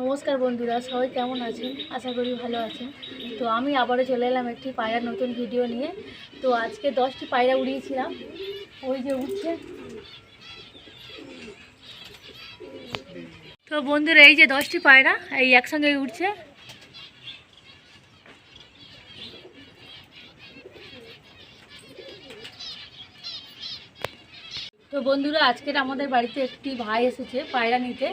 নমস্কার বন্ধুরা, সবাই কেমন আছেন? আশা করি ভালো আছেন। তো আমি আবারও চলে এলাম একটি পায়রার নতুন ভিডিও নিয়ে। তো আজকে দশটি পায়রা উড়িয়েছিলাম। ওই যে উঠছে। তো বন্ধুরা, এই যে দশটি পায়রা, এই একসঙ্গে উঠছে। তো বন্ধুরা, আজকের আমাদের বাড়িতে একটি ভাই এসেছে পায়রা নিতে।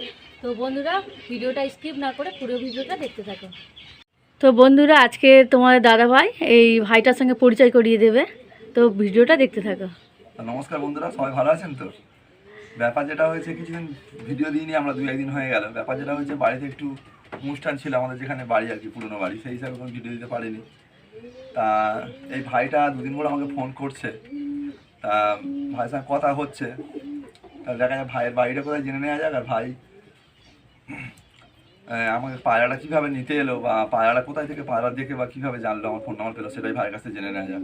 তো বন্ধুরা ভিডিওটা স্কিপ না করে পুরো ভিডিওটা দেখতে থাকো। তো বন্ধুরা আজকে তোমার দাদা ভাই এই ভাইটার সঙ্গে পরিচয় করিয়ে দেবে। তো ভিডিওটা দেখতে থাকো। নমস্কার বন্ধুরা সবাই ভালো আছেন তো? ব্যাপার যেটা হয়েছে কিছুদিন ভিডিও দিইনি আমরা দুই একদিন হয়ে গেল। ব্যাপার যেটা হয়েছে বাড়িতে একটু অনুষ্ঠান ছিল আমাদের যেখানে বাড়ি আর কি পুরনো বাড়ি সেই হিসাবে কোনো ভিডিও দিতে পারিনি। তা এই ভাইটা দুদিন পর আমাকে ফোন করছে। তা ভাইয়ের সঙ্গে কথা হচ্ছে। তা দেখা যায় ভাইয়ের বাড়িটা কোথায় জেনে নেওয়া যাক। আর ভাই আমাকে পায়রাটা কীভাবে নিতে এলো বা পায়রাটা কোথায় থেকে পায়রা দেখে বা কীভাবে জানলো? আমার ফোন নাম্বার পেল সেটাই ভাইয়ের কাছে জেনে নেওয়া যাক।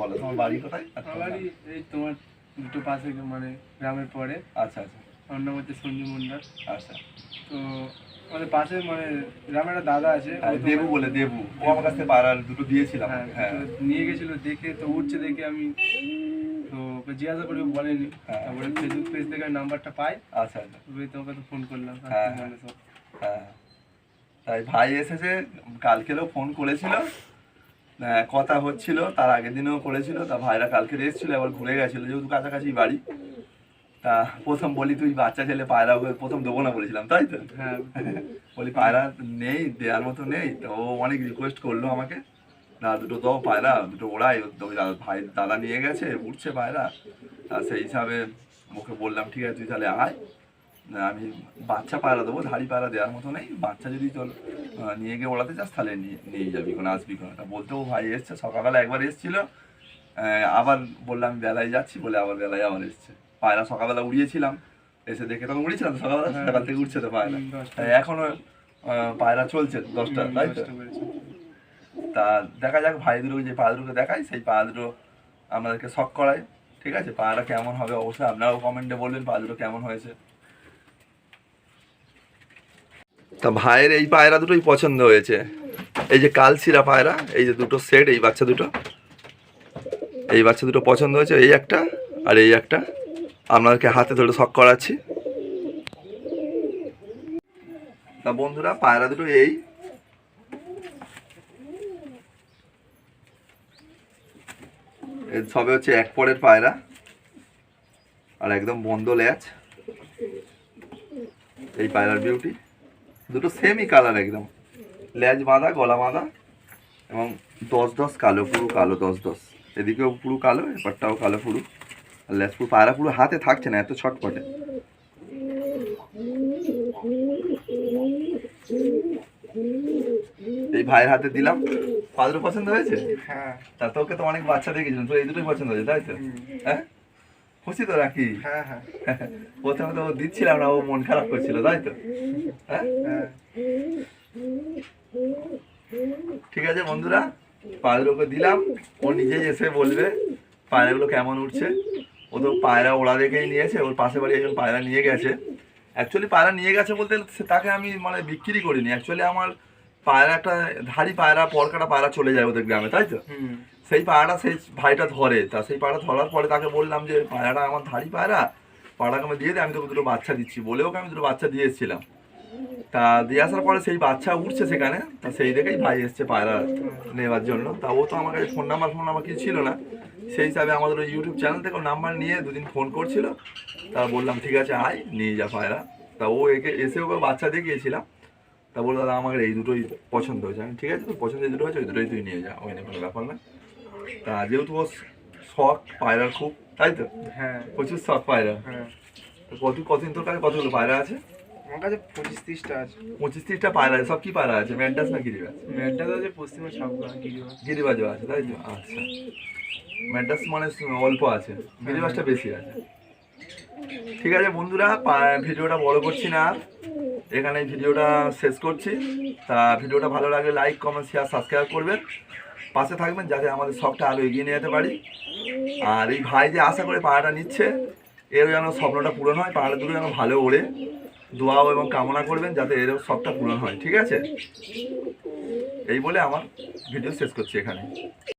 বলো তোমার বাড়ি কোথায়? আমারই এই তোমার দুটো পাশে মানে গ্রামের পরে। আচ্ছা আচ্ছা। আমার নাম হচ্ছে সঞ্জু মন্ডল আচ্ছা। তো আমাদের পাশে মানে গ্রামের একটা দাদা আছে দেবু বলে দেবু। ও আমার কাছ থেকে পায়রা দুটো দিয়েছিলাম হ্যাঁ হ্যাঁ। নিয়ে গেছিল দেখে তো উঠছে দেখে আমি তো জিজ্ঞাসা করি ও বলেনি। হ্যাঁ। তারপরে ফেসবুক পেজ থেকে নাম্বারটা পাই। আচ্ছা আচ্ছা। তোমাকে তো ফোন করলাম হ্যাঁ, হ্যাঁ। হ্যাঁ। তাই ভাই এসেছে কালকেও ফোন করেছিল। কথা হচ্ছিল তার আগের দিনেও করেছিল তা ভাইরা কালকে এসেছিল আবার ঘুরে গেছিল যেহেতু কাছাকাছি বাড়ি। তা প্রথম বলি তুই বাচ্চা ছেলে পায়রা প্রথম দেবো না বলেছিলাম তাই তো? হ্যাঁ। বলি পায়রা নেই দেওয়ার মতো নেই তো ও অনেক রিকোয়েস্ট করল আমাকে। না দুটো দাও পায়রা দুটো ওড়াই তো ভাই দাদা নিয়ে গেছে উঠছে পায়রা। সেই হিসাবে ওকে বললাম ঠিক আছে তুই তাহলে আয়। আমি বাচ্চা পায়রা দেবো ধাড়ি পায়রা দেওয়ার মতো নেই। বাচ্চা যদি আহ, নিয়ে গিয়ে ওড়াতে চাস তাহলে নিয়ে যাবি কোনো আসবি কোনো বলতেও ভাই এসছে সকালবেলা একবার এসেছিল। আবার বললাম বেলায় যাচ্ছি বলে আবার বেলায় আবার এসছে। পায়রা সকালবেলা উড়িয়েছিলাম এসে দেখে তখন উড়িয়েছিলাম সকালবেলা হ্যাঁ। সকাল থেকে উঠছে তো পায়রা। হুম, দশটা। তাই এখনও পায়রা চলছে দশটা তাই তো। তা দেখা যাক ভাই দুটো যে পা দুটো দেখাই, সেই পা দুটো আমাদেরকে শখ করায়। ঠিক আছে? পায়রা কেমন হবে অবশ্যই আপনারাও কমেন্টে বলবেন পা কেমন হয়েছে। তা ভাইয়ের এই পায়রা দুটোই পছন্দ হয়েছে। এই যে কালসিরা পায়রা, এই যে দুটো সেট এই বাচ্চা দুটো। এই বাচ্চা দুটো পছন্দ হয়েছে, এই একটা আর এই একটা। আপনাদেরকে হাতে ধরে শখ করাচ্ছি। তা বন্ধুরা, পায়রা দুটো এই এর সবে হচ্ছে এক পরের পায়রা। আর একদম বন্ধ ল্যাচ। এই পায়রার বিউটি দুটো সেমই কালার একদম। ল্যাজ বাঁধা, গলা বাঁধা এবং দশ দশ কালো, পুরো কালো দশ দশ। এদিকেও পুরো কালো, এপারটাও কালো পুরো। আর ল্যাজ পুরো, পায়রা পুরো হাতে থাকছে না, এত ছটপটে। এই ভাইয়ের হাতে দিলাম। পাদর পছন্দ হয়েছে? হ্যাঁ। তা তোকে তো অনেক বাচ্চা দেখেছিলাম তো এই দুটোই পছন্দ হয়েছে তাই তো? হ্যাঁ? খুশি তো নাকি? হ্যাঁ হ্যাঁ। প্রথমে তো দিচ্ছিলাম না ও মন খারাপ করছিল তাই তো? হ্যাঁ? ঠিক আছে বন্ধুরা পায়রাগুলোকে দিলাম ও নিজেই এসে বলবে পায়রাগুলো কেমন উঠছে? ও তো পায়রা ওড়া দেখেই নিয়েছে ওর পাশে বাড়ি একজন পায়রা নিয়ে গেছে। অ্যাকচুয়ালি পায়রা নিয়ে গেছে বলতে তাকে আমি মানে বিক্রি করিনি অ্যাকচুয়ালি আমার পায়রা একটা ধাড়ি পায়রা পরকাটা পায়রা চলে যায় ওদের গ্রামে তাই তো? সেই পায়রাটা সেই ভাইটা ধরে তা সেই পায়রা ধরার পরে তাকে বললাম যে পায়রাটা আমার ধাড়ি পায়রা পায়রাকে আমি দিয়ে দে আমি তোকে দুটো বাচ্চা দিচ্ছি। বলে ওকে আমি দুটো বাচ্চা দিয়ে এসেছিলাম। তা দিয়ে আসার পরে সেই বাচ্চা উঠছে সেখানে তা সেই দেখেই ভাই এসছে পায়রা নেওয়ার জন্য। তা ও তো আমার কাছে ফোন নাম্বার ফোন নাম্বার কিছু ছিল না। সেই হিসাবে আমাদের ওই ইউটিউব চ্যানেল থেকে নাম্বার নিয়ে দুদিন ফোন করছিল। তা বললাম ঠিক আছে আয় নিয়ে যা পায়রা। তা ও একে এসে ওকে বাচ্চা দিয়ে গিয়েছিলাম তা বলল দাদা আমার এই দুটোই পছন্দ হয়েছে। আমি ঠিক আছে তোর পছন্দ এই দুটো হয়েছে ওই দুটোই তুই নিয়ে যা ওই নিয়ে কোনো ব্যাপার না। তা যেহেতু ও শখ পায়রার খুব তাই তো? হ্যাঁ। প্রচুর শখ পায়রা। হ্যাঁ। তো কত কতদিন তোর কাছে কতগুলো পায়রা আছে? আমার কাছে পঁচিশ তিরিশটা আছে। পঁচিশ তিরিশটা পায়রা আছে সব কি পায়রা আছে ম্যান্টাস না গিরিবাজ? মেয়েটা আছে পশ্চিমা ছাপগুলো গিরিবাস গিরিবাজও আছে তাই তো? আচ্ছা। ম্যান্টাস মানে অল্প আছে গিরিবাজটা বেশি আছে। ঠিক আছে বন্ধুরা ভিডিওটা বড় করছি না। আর এখানে ভিডিওটা শেষ করছি। তা ভিডিওটা ভালো লাগলে লাইক কমেন্ট শেয়ার সাবস্ক্রাইব করবেন। পাশে থাকবেন যাতে আমাদের শখটা আরও এগিয়ে নিয়ে যেতে পারি। আর এই ভাই যে আশা করে পাড়াটা নিচ্ছে, এরও যেন স্বপ্নটা পূরণ হয় পাড়াটা দুটো যেন ভালো ওড়ে। দোয়াও এবং কামনা করবেন যাতে এর সবটা পূরণ হয়, ঠিক আছে? এই বলে আমার ভিডিও শেষ করছি এখানে।